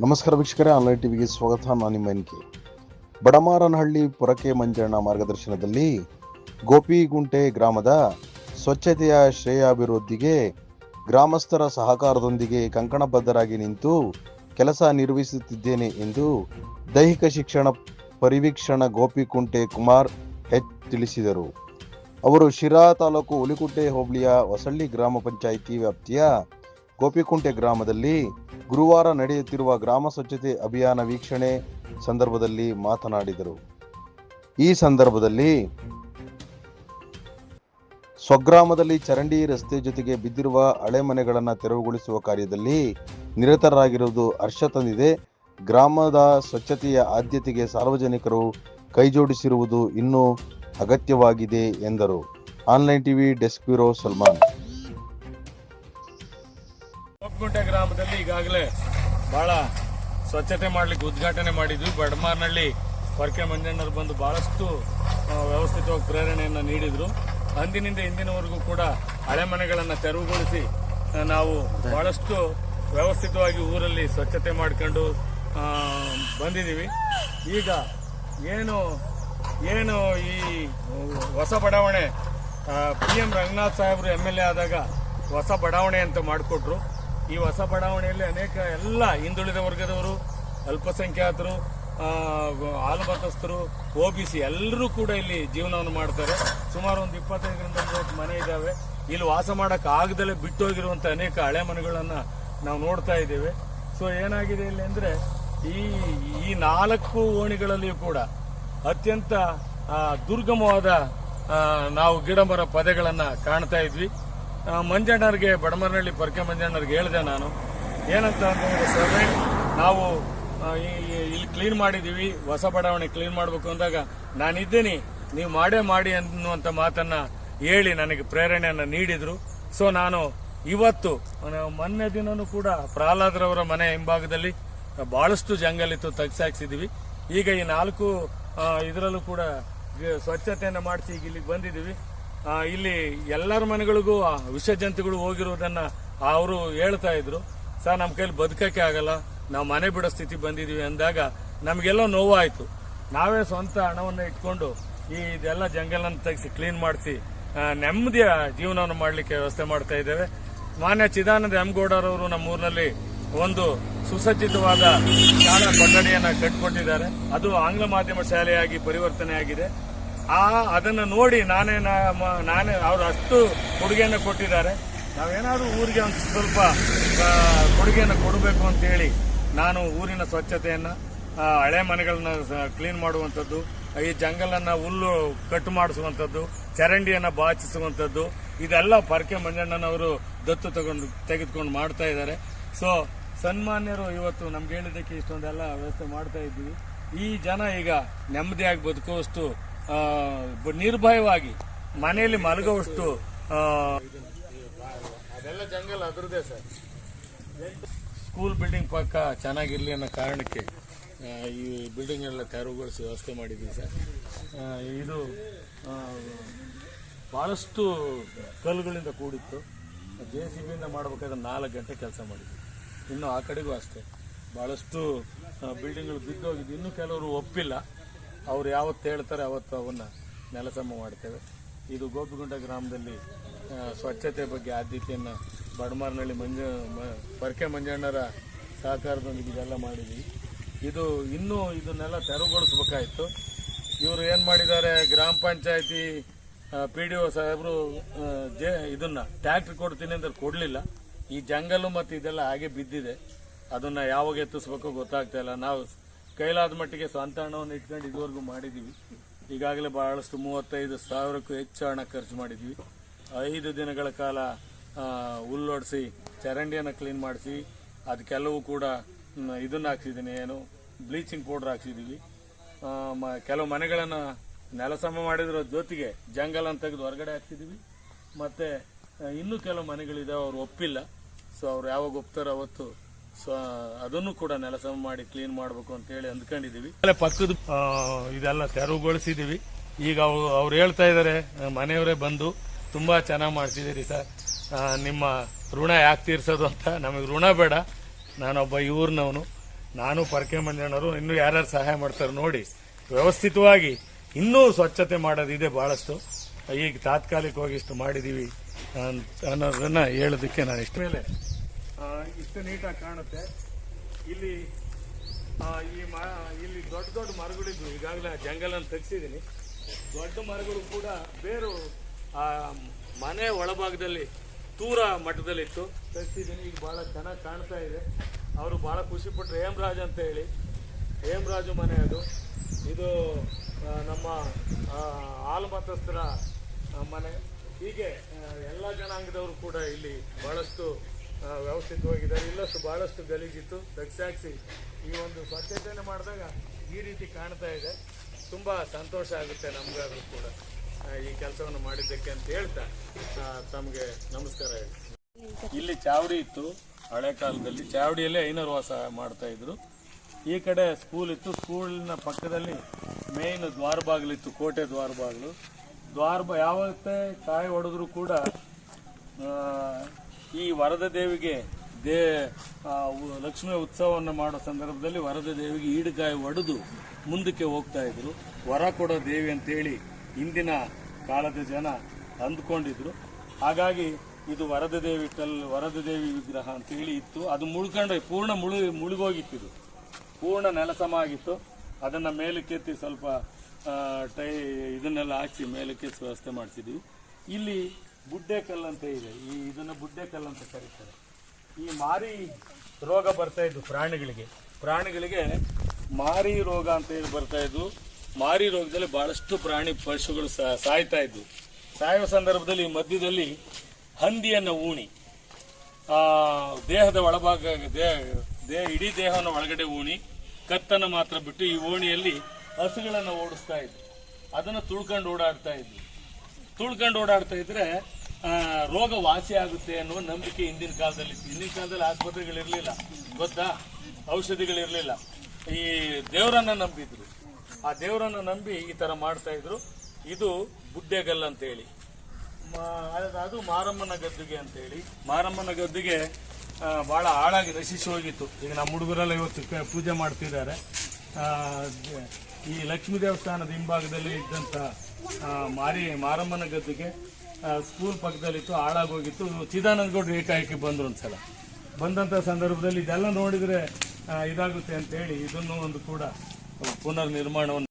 ನಮಸ್ಕಾರ ವೀಕ್ಷಕರೇ ಆನ್ಲೈನ್ ಟಿವಿಗೆ ಸ್ವಾಗತ. ನಾನು ನಿಮ್ಮ ಎನ್ ಕೆ. ಬಡಮಾರನಹಳ್ಳಿ ಪೊರಕೆ ಮಂಜಣ್ಣ ಮಾರ್ಗದರ್ಶನದಲ್ಲಿ ಗೋಪಿಗುಂಟೆ ಗ್ರಾಮದ ಸ್ವಚ್ಛತೆಯ ಶ್ರೇಯಾಭಿವೃದ್ಧಿಗೆ ಗ್ರಾಮಸ್ಥರ ಸಹಕಾರದೊಂದಿಗೆ ಕಂಕಣಬದ್ಧರಾಗಿ ನಿಂತು ಕೆಲಸ ನಿರ್ವಹಿಸುತ್ತಿದ್ದೇನೆ ಎಂದು ದೈಹಿಕ ಶಿಕ್ಷಣ ಪರಿವೀಕ್ಷಣ ಗೋಪಿಕುಂಟೆ ಕುಮಾರ್ ಹೆಚ್ ತಿಳಿಸಿದರು. ಅವರು ಶಿರಾ ತಾಲೂಕು ಹುಲಿಕುಂಟೆ ಹೋಬಳಿಯ ಹೊಸಳ್ಳಿ ಗ್ರಾಮ ಪಂಚಾಯಿತಿ ವ್ಯಾಪ್ತಿಯ ಗೋಪಿಕುಂಟೆ ಗ್ರಾಮದಲ್ಲಿ ಗುರುವಾರ ನಡೆಯುತ್ತಿರುವ ಗ್ರಾಮ ಸ್ವಚ್ಛತೆ ಅಭಿಯಾನ ವೀಕ್ಷಣೆ ಸಂದರ್ಭದಲ್ಲಿ ಮಾತನಾಡಿದರು. ಈ ಸಂದರ್ಭದಲ್ಲಿ ಸ್ವಗ್ರಾಮದಲ್ಲಿ ಚರಂಡಿ ರಸ್ತೆ ಜೊತೆಗೆ ಬಿದ್ದಿರುವ ಹಳೆ ಮನೆಗಳನ್ನು ತೆರವುಗೊಳಿಸುವ ಕಾರ್ಯದಲ್ಲಿ ನಿರತರಾಗಿರುವುದು ಹರ್ಷ ತಂದಿದೆ. ಗ್ರಾಮದ ಸ್ವಚ್ಛತೆಯ ಆದ್ಯತೆಗೆ ಸಾರ್ವಜನಿಕರು ಕೈಜೋಡಿಸಿರುವುದು ಇನ್ನೂ ಅಗತ್ಯವಾಗಿದೆ ಎಂದರು. Online TV desk bureau Salman. ಗ್ರಾಮದಲ್ಲಿ ಈಗಾಗಲೇ ಬಹಳ ಸ್ವಚ್ಛತೆ ಮಾಡ್ಲಿಕ್ಕೆ ಉದ್ಘಾಟನೆ ಮಾಡಿದ್ವಿ. ಬಡಮಾರ್ನಹಳ್ಳಿ ಪರ್ಕೆ ಮಂಜಣ್ಣರು ಬಂದು ಬಹಳಷ್ಟು ವ್ಯವಸ್ಥಿತವಾಗಿ ಪ್ರೇರಣೆಯನ್ನು ನೀಡಿದ್ರು. ಅಂದಿನಿಂದ ಇಂದಿನವರೆಗೂ ಕೂಡ ಹಳೆ ಮನೆಗಳನ್ನು ತೆರವುಗೊಳಿಸಿ ನಾವು ಬಹಳಷ್ಟು ವ್ಯವಸ್ಥಿತವಾಗಿ ಊರಲ್ಲಿ ಸ್ವಚ್ಛತೆ ಮಾಡ್ಕೊಂಡು ಬಂದಿದ್ದೀವಿ. ಈಗ ಏನು ಏನು ಈ ಹೊಸ ಬಡಾವಣೆ ಪಿ ಎಂ ರಂಗನಾಥ್ ಸಾಹೇಬರು ಎಂ ಎಲ್ ಎ ಆದಾಗ ಹೊಸ ಬಡಾವಣೆ ಅಂತ ಮಾಡಿಕೊಟ್ರು. ಈ ಹೊಸ ಬಡಾವಣೆಯಲ್ಲಿ ಅನೇಕ ಎಲ್ಲ ಹಿಂದುಳಿದ ವರ್ಗದವರು, ಅಲ್ಪಸಂಖ್ಯಾತರು ಆಲ್ಮತಸ್ಥರು ಒ ಬಿ ಸಿ ಎಲ್ಲರೂ ಕೂಡ ಇಲ್ಲಿ ಜೀವನವನ್ನು ಮಾಡ್ತಾರೆ. ಸುಮಾರು ಒಂದು ಇಪ್ಪತ್ತೈದರಿಂದ ಮೂವತ್ತು ಮನೆ ಇದ್ದಾವೆ ಇಲ್ಲಿ ವಾಸ ಮಾಡೋಕೆ ಆಗದಲ್ಲೇ ಬಿಟ್ಟು ಹೋಗಿರುವಂತ ಅನೇಕ ಹಳೆ ಮನೆಗಳನ್ನು ನಾವು ನೋಡ್ತಾ ಇದ್ದೇವೆ. ಸೊ ಏನಾಗಿದೆ ಇಲ್ಲಿ ಅಂದರೆ, ಈ ಈ ನಾಲ್ಕು ಓಣಿಗಳಲ್ಲಿಯೂ ಕೂಡ ಅತ್ಯಂತ ದುರ್ಗಮವಾದ ನಾವು ಗಿಡ ಮರ ಪದೆಗಳನ್ನು ಕಾಣ್ತಾ ಇದ್ವಿ. ಮಂಜಣ್ಣರಿಗೆ, ಬಡಮರನಹಳ್ಳಿ ಪರ್ಕೆ ಮಂಜಣ್ಣರಿಗೆ ಹೇಳಿದೆ ನಾನು. ಏನಂತ ಅಂತಂದ್ರೆ ಸರ್ ನಾವು ಇಲ್ಲಿ ಕ್ಲೀನ್ ಮಾಡಿದೀವಿ ಹೊಸ ಬಡಾವಣೆ ಕ್ಲೀನ್ ಮಾಡಬೇಕು ಅಂದಾಗ ನಾನಿದ್ದೀನಿ, ನೀವು ಮಾಡೇ ಮಾಡಿ ಅನ್ನುವಂಥ ಮಾತನ್ನ ಹೇಳಿ ನನಗೆ ಪ್ರೇರಣೆಯನ್ನು ನೀಡಿದ್ರು. ಸೊ ನಾನು ಇವತ್ತು ಮೊನ್ನೆ ದಿನವೂ ಕೂಡ ಪ್ರಹ್ಲಾದ್ರವರ ಮನೆ ಹಿಂಭಾಗದಲ್ಲಿ ಬಹಳಷ್ಟು ಜಂಗಲ್ ಇತ್ತು ತೆಗ್ಸಾಕ್ಸಿದೀವಿ ಈಗ ಈ ನಾಲ್ಕು ಇದರಲ್ಲೂ ಕೂಡ ಸ್ವಚ್ಛತೆಯನ್ನು ಮಾಡಿಸಿ ಈಗ ಇಲ್ಲಿಗೆ ಬಂದಿದ್ದೀವಿ. ಇಲ್ಲಿ ಎಲ್ಲರ ಮನೆಗಳಿಗೂ ವಿಷ ಜಂತುಗಳು ಹೋಗಿರುವುದನ್ನ ಅವರು ಹೇಳ್ತಾ ಇದ್ರು. ಸರ್ ನಮ್ಮ ಕೈಲಿ ಬದುಕಕ್ಕೆ ಆಗಲ್ಲ. ನಾವು ಮನೆ ಬಿಡೋ ಸ್ಥಿತಿ ಬಂದಿದೀವಿ ಅಂದಾಗ ನಮಗೆಲ್ಲ ನೋವಾಯಿತು. ನಾವೇ ಸ್ವಂತ ಹಣವನ್ನ ಇಟ್ಕೊಂಡು ಈ ಇದೆಲ್ಲ ಜಂಗಲನ್ನು ತೆಗೆಸಿ ಕ್ಲೀನ್ ಮಾಡಿಸಿ ನೆಮ್ಮದಿಯ ಜೀವನವನ್ನು ಮಾಡಲಿಕ್ಕೆ ವ್ಯವಸ್ಥೆ ಮಾಡ್ತಾ ಇದ್ದೇವೆ. ಮಾನ್ಯ ಚಿದಾನಂದ ಎಂ ಗೌಡರವರು ನಮ್ಮ ಊರಿನಲ್ಲಿ ಒಂದು ಸುಸಜ್ಜಿತವಾದ ಶಾಲಾ ಕೊಠಡಿಯನ್ನು ಕಟ್ಟಿಕೊಟ್ಟಿದ್ದಾರೆ ಅದು ಆಂಗ್ಲ ಮಾಧ್ಯಮ ಶಾಲೆಯಾಗಿ ಪರಿವರ್ತನೆ ಆಗಿದೆ ಆ, ಅದನ್ನ ನೋಡಿ ನಾನೇ ನಾನೇ ಅವರು ಅಷ್ಟು ಕೊಡುಗೆಯನ್ನು ಕೊಟ್ಟಿದ್ದಾರೆ. ನಾವೇನಾದ್ರೂ ಊರಿಗೆ ಒಂದು ಸ್ವಲ್ಪ ಕೊಡುಗೆಯನ್ನು ಕೊಡಬೇಕು ಅಂತ ಹೇಳಿ ನಾನು ಊರಿನ ಸ್ವಚ್ಛತೆಯನ್ನು ಹಳೆ ಮನೆಗಳನ್ನ ಕ್ಲೀನ್ ಮಾಡುವಂಥದ್ದು, ಈ ಜಂಗಲನ್ನು ಹುಲ್ಲು ಕಟ್ ಮಾಡಿಸುವಂಥದ್ದು, ಚರಂಡಿಯನ್ನ ಬಾಚಿಸುವಂಥದ್ದು, ಇದೆಲ್ಲ ಪರಕೆ ಮಂಜಣ್ಣನವರು ದತ್ತು ತಗೊಂಡು, ತೆಗೆದುಕೊಂಡು ಮಾಡ್ತಾ ಇದ್ದಾರೆ. ಸೊ ಸನ್ಮಾನ್ಯರು ಇವತ್ತು ನಮ್ಗೆ ಹೇಳಿದ್ದಕ್ಕೆ ಇಷ್ಟೊಂದೆಲ್ಲ ವ್ಯವಸ್ಥೆ ಮಾಡ್ತಾ ಇದ್ದೀವಿ. ಈ ಜನ ಈಗ ನೆಮ್ಮದಿಯಾಗಿ ಬದುಕುವಷ್ಟು ನಿರ್ಭಯವಾಗಿ ಮನೆಯಲ್ಲಿ ಮಲಗುವಷ್ಟು ಅದೆಲ್ಲ ಜಂಗಲ್ ಅದರದೇ ಸರ್. ಸ್ಕೂಲ್ ಬಿಲ್ಡಿಂಗ್ ಪಕ್ಕ ಚೆನ್ನಾಗಿರಲಿ ಅನ್ನೋ ಕಾರಣಕ್ಕೆ ಈ ಬಿಲ್ಡಿಂಗ್ ಎಲ್ಲ ತೆರವುಗೊಳಿಸಿ ವ್ಯವಸ್ಥೆ ಮಾಡಿದ್ದೀವಿ ಸರ್. ಇದು ಭಾಳಷ್ಟು ಬಹಳಷ್ಟು ಕಲ್ಲುಗಳಿಂದ ಕೂಡಿತ್ತು. ಜೆ ಸಿ ಬಿಯಿಂದ ಮಾಡಬೇಕಾದ್ರೆ ನಾಲ್ಕು ಗಂಟೆ ಕೆಲಸ ಮಾಡಿದ್ವಿ. ಇನ್ನು ಆ ಕಡೆಗೂ ಅಷ್ಟೇ. ಬಹಳಷ್ಟು ಆ, ಬಿಲ್ಡಿಂಗ್ಗಳು ಬಿದ್ದೋಗಿದ್ದು ಇನ್ನೂ ಕೆಲವರು ಒಪ್ಪಿಲ್ಲ. ಅವ್ರು ಯಾವತ್ತು ಹೇಳ್ತಾರೆ ಅವತ್ತು ಅವನ್ನ ನೆಲಸಮ ಮಾಡ್ತೇವೆ. ಇದು ಗೋಪಿಗುಂಡ ಗ್ರಾಮದಲ್ಲಿ ಸ್ವಚ್ಛತೆ ಬಗ್ಗೆ ಆದ್ಯತೆಯನ್ನು ಬಡಮಾರ್ನಳ್ಳಿ ಮಂಜ ಪರಕೆ ಮಂಜಣ್ಣರ ಸಹಕಾರದೊಂದಿಗೆ ಇದೆಲ್ಲ ಮಾಡಿದ್ವಿ. ಇದು ಇನ್ನೂ ಇದನ್ನೆಲ್ಲ ತೆರವುಗೊಳಿಸ್ಬೇಕಾಯ್ತು. ಇವರು ಏನು ಮಾಡಿದ್ದಾರೆ, ಗ್ರಾಮ ಪಂಚಾಯತಿ ಪಿ ಡಿ ಒ ಸಾಹೇಬರು ಜೆ, ಇದನ್ನು ಟ್ಯಾಕ್ಟ್ರ್ ಕೊಡ್ತೀನಿ ಅಂದ್ರೆ ಕೊಡಲಿಲ್ಲ. ಈ ಜಂಗಲು ಮತ್ತು ಇದೆಲ್ಲ ಹಾಗೆ ಬಿದ್ದಿದೆ. ಅದನ್ನು ಯಾವಾಗ ಎತ್ತಿಸ್ಬೇಕು ಗೊತ್ತಾಗ್ತಾ ಇಲ್ಲ. ನಾವು ಕೈಲಾದ ಮಟ್ಟಿಗೆ ಸ್ವಂತ ಹಣವನ್ನು ಇಟ್ಕೊಂಡು ಇದುವರೆಗೂ ಮಾಡಿದ್ದೀವಿ ಈಗಾಗಲೇ ಬಹಳಷ್ಟು ಮೂವತ್ತೈದು ಸಾವಿರಕ್ಕೂ ಹೆಚ್ಚು ಹಣ ಖರ್ಚು ಮಾಡಿದ್ವಿ. ಐದು ದಿನಗಳ ಕಾಲ ಹುಲ್ಲೊಡಿಸಿ ಚರಂಡಿಯನ್ನು ಕ್ಲೀನ್ ಮಾಡಿಸಿ ಅದಕ್ಕೆಲ್ಲವೂ ಕೂಡ ಇದನ್ನು ಹಾಕ್ಸಿದ್ದೀನಿ ಏನು ಬ್ಲೀಚಿಂಗ್ ಪೌಡರ್ ಹಾಕ್ಸಿದ್ದೀವಿ ಮ- ಕೆಲವು ಮನೆಗಳನ್ನು ನೆಲಸಮ ಮಾಡಿದ್ರ ಜೊತೆಗೆ ಜಂಗಲನ್ನು ತೆಗೆದು ಹೊರಗಡೆ ಹಾಕ್ಸಿದ್ದೀವಿ ಮತ್ತು ಇನ್ನೂ ಕೆಲವು ಮನೆಗಳಿದಾವೆ, ಅವ್ರು ಒಪ್ಪಿಲ್ಲ. ಸೊ ಅವ್ರು ಯಾವಾಗ ಒಪ್ತಾರೋ ಅವತ್ತು ಸೊ ಅದನ್ನು ಕೂಡ ನೆಲಸಮ ಮಾಡಿ ಕ್ಲೀನ್ ಮಾಡಬೇಕು ಅಂತ ಹೇಳಿ ಅಂದ್ಕೊಂಡಿದೀವಿ ಪಕ್ಕದ ಇದೆಲ್ಲ ತೆರವುಗೊಳಿಸಿದೀವಿ ಈಗ ಅವ್- ಅವ್ರು ಹೇಳ್ತಾ ಇದ್ದಾರೆ, ಮನೆಯವರೇ ಬಂದು ತುಂಬಾ ಚೆನ್ನಾಗಿ ಮಾಡ್ತಿದ್ದೀರಿ ಸರ್. ನಿಮ್ಮ ಋಣ ಯಾಕೆ ತೀರ್ಸೋದು ಅಂತ ನಮಗೆ ಋಣ ಬೇಡ. ನಾನೊಬ್ಬ ಇವ್ರನವನು. ನಾನು ಪರಕೆ ಮಂಜಣ್ಣವರು ಇನ್ನೂ ಯಾರ್ಯಾರು ಸಹಾಯ ಮಾಡ್ತಾರೆ ನೋಡಿ. ವ್ಯವಸ್ಥಿತವಾಗಿ ಇನ್ನೂ ಸ್ವಚ್ಛತೆ ಮಾಡೋದಿದೆ ಬಹಳಷ್ಟು. ಈಗ ತಾತ್ಕಾಲಿಕವಾಗಿ ಇಷ್ಟು ಮಾಡಿದ್ದೀವಿ ಅನ್ನೋದನ್ನು ಹೇಳೋದಕ್ಕೆ ನಾನು ಇಷ್ಟ. ಮೇಲೆ ಇಷ್ಟು ನೀಟಾಗಿ ಕಾಣುತ್ತೆ. ಇಲ್ಲಿ ಈ ಮ ಇಲ್ಲಿ ದೊಡ್ಡ ದೊಡ್ಡ ಮರಗಳಿದ್ವು. ಈಗಾಗಲೇ ಜಂಗಲನ್ನು ತೆಗೆಸಿದ್ದೀನಿ. ದೊಡ್ಡ ಮರಗಳು ಕೂಡ ಬೇರು ಆ ಮನೆ ಒಳಭಾಗದಲ್ಲಿ ದೂರ ಮಠದಲ್ಲಿತ್ತು ತೆಗ್ಸಿದ್ದೀನಿ. ಈಗ ಭಾಳ ಚೆನ್ನಾಗಿ ಕಾಣ್ತಾ ಇದೆ. ಅವರು ಭಾಳ ಖುಷಿ ಪಟ್ಟರು ಹೇಮರಾಜ್ ಅಂತ ಹೇಳಿ. ಹೇಮರಾಜು ಮನೆ ಅದು. ಇದು ನಮ್ಮ ಆಲ್ಮತಸ್ಥರ ಮನೆ. ಹೀಗೆ ಎಲ್ಲ ಜನಾಂಗದವರು ಕೂಡ ಇಲ್ಲಿ ಬಹಳಷ್ಟು ಆ, ವ್ಯವಸ್ಥಿತವಾಗಿದ್ದಾರೆ ಇಲ್ಲಷ್ಟು ಬಹಳಷ್ಟು ಗಲೀಜಿತ್ತು. ತೆಗ್ಸಾಕ್ಸಿ ಈ ಒಂದು ಸ್ವಚ್ಛತೆಯನ್ನು ಮಾಡಿದಾಗ ಈ ರೀತಿ ಕಾಣ್ತಾ ಇದೆ. ತುಂಬ ಸಂತೋಷ ಆಗುತ್ತೆ ನಮಗಾದರೂ ಕೂಡ. ಈ ಕೆಲಸವನ್ನು ಮಾಡಿದ್ದಕ್ಕೆ ಅಂತ ಹೇಳ್ತಾ ತಮಗೆ ನಮಸ್ಕಾರ ಹೇಳಿ. ಇಲ್ಲಿ ಚಾವಡಿ ಇತ್ತು. ಹಳೆ ಕಾಲದಲ್ಲಿ ಚಾವಡಿಯಲ್ಲೇ ಐನೂರು ವಾಸ ಮಾಡ್ತಾ ಇದ್ರು. ಈ ಕಡೆ ಸ್ಕೂಲ್ ಇತ್ತು. ಸ್ಕೂಲಿನ ಪಕ್ಕದಲ್ಲಿ ಮೇಯ್ನ್ ದ್ವಾರ ಬಾಗಿಲಿತ್ತು ಕೋಟೆ ದ್ವಾರ ಬಾಗಿಲು ದ್ವಾರ ಯಾವತ್ತೇ ಕಾಯಿ ಹೊಡೆದ್ರು ಕೂಡ ಈ ವರದ ದೇವಿಗೆ ದೇ ಲಕ್ಷ್ಮೀ ಉತ್ಸವವನ್ನು ಮಾಡೋ ಸಂದರ್ಭದಲ್ಲಿ ವರದ ದೇವಿಗೆ ಈಡುಗಾಯಿ ಒಡೆದು ಮುಂದಕ್ಕೆ ಹೋಗ್ತಾ ಇದ್ರು. ವರ ಕೊಡೋ ದೇವಿ ಅಂತೇಳಿ ಇಂದಿನ ಕಾಲದ ಜನ ಅಂದ್ಕೊಂಡಿದ್ರು. ಹಾಗಾಗಿ ಇದು ವರದ ದೇವಿ ಕಲ್ ವರದ ದೇವಿ ವಿಗ್ರಹ ಅಂತೇಳಿ ಇತ್ತು. ಅದು ಮುಳ್ಕೊಂಡು, ಪೂರ್ಣ ಮುಳು, ಮುಳುಗೋಗಿತ್ತು. ಇದು ಪೂರ್ಣ ನೆಲಸಮ ಆಗಿತ್ತು. ಅದನ್ನ ಮೇಲಕ್ಕೆತ್ತಿ ಸ್ವಲ್ಪ ಟೈ, ಇದನ್ನೆಲ್ಲ ಹಾಕಿ ಮೇಲಕ್ಕೆ ವ್ಯವಸ್ಥೆ ಮಾಡಿಸಿದ್ವಿ. ಇಲ್ಲಿ ಬುಡ್ಡೆ ಕಲ್ಲು ಅಂತ ಇದೆ. ಈ ಇದನ್ನು ಬುಡ್ಡೆ ಕಲ್ಲು ಅಂತ ಕರೀತಾರೆ. ಈ ಮಾರಿ ರೋಗ ಬರ್ತಾ ಇದ್ದು ಪ್ರಾಣಿಗಳಿಗೆ. ಪ್ರಾಣಿಗಳಿಗೆ ಮಾರಿ ರೋಗ ಅಂತ ಹೇಳಿ ಬರ್ತಾ ಇದ್ದು, ಮಾರಿ ರೋಗದಲ್ಲಿ ಬಹಳಷ್ಟು ಪ್ರಾಣಿ ಪಶುಗಳು ಸಾಯ್ತಾ ಇದ್ವು ಸಾಯುವ ಸಂದರ್ಭದಲ್ಲಿ ಮಧ್ಯದಲ್ಲಿ ಹಂದಿಯನ್ನು ಊಣಿ. ದೇಹದ ಒಳಭಾಗ ದೇಹ ದೇಹ ಇಡೀ ದೇಹವನ್ನು ಒಳಗಡೆ ಊಣಿ, ಕತ್ತನ್ನು ಮಾತ್ರ ಬಿಟ್ಟು ಈ ಓಣಿಯಲ್ಲಿ ಹಸುಗಳನ್ನು ಓಡಿಸ್ತಾ ಇದ್ವಿ ಅದನ್ನು ತುಳ್ಕೊಂಡು ಓಡಾಡ್ತಾ ಇದ್ವಿ ತುಳ್ಕೊಂಡು ಓಡಾಡ್ತಾ ಇದ್ರೆ ರೋಗ ವಾಸಿ ಆಗುತ್ತೆ ಅನ್ನೋ ನಂಬಿಕೆ ಹಿಂದಿನ ಕಾಲದಲ್ಲಿ. ಹಿಂದಿನ ಕಾಲದಲ್ಲಿ ಆಸ್ಪತ್ರೆಗಳಿರಲಿಲ್ಲ. ಗೊತ್ತಾ? ಔಷಧಿಗಳಿರಲಿಲ್ಲ. ಈ ದೇವರನ್ನ ನಂಬಿದ್ರು. ಆ ದೇವರನ್ನ ನಂಬಿ ಈ ತರ ಮಾಡ್ತಾ ಇದ್ರು. ಇದು ಬುಡ್ಡೆಗಲ್ ಅಂತ ಹೇಳಿ ಅದು- ಮಾರಮ್ಮನ ಗದ್ದುಗೆ ಅಂತ ಹೇಳಿ ಮಾರಮ್ಮನ ಗದ್ದುಗೆ ಬಹಳ ಹಾಳಾಗಿ ನಶಿಸಿ ಹೋಗಿತ್ತು. ಈಗ ನಮ್ಮ ಹುಡುಗರೆಲ್ಲ ಇವತ್ತು ಪೂಜೆ ಮಾಡ್ತಿದ್ದಾರೆ. ಈ ಲಕ್ಷ್ಮೀ ದೇವಸ್ಥಾನದ ಹಿಂಭಾಗದಲ್ಲಿ ಇದ್ದಂತ ಆ, ಮಾರಿ ಮಾರಮ್ಮನ ಗದ್ದೆಗೆ ಸ್ಕೂಲ್ ಪಕ್ಕದಲ್ಲಿತ್ತು ಹಾಳಾಗೋಗಿತ್ತು. ಚಿದಾನಂದ ಗೌಡ್ರು ಏಕಾಏಕಿ ಒಂದು ಸಲ ಬಂದಂತ ಸಂದರ್ಭದಲ್ಲಿ ಇದೆಲ್ಲ ನೋಡಿದ್ರೆ ಇದಾಗುತ್ತೆ ಅಂತೇಳಿ ಇದನ್ನು ಒಂದು ಕೂಡ ಪುನರ್ ನಿರ್ಮಾಣವನ್ನು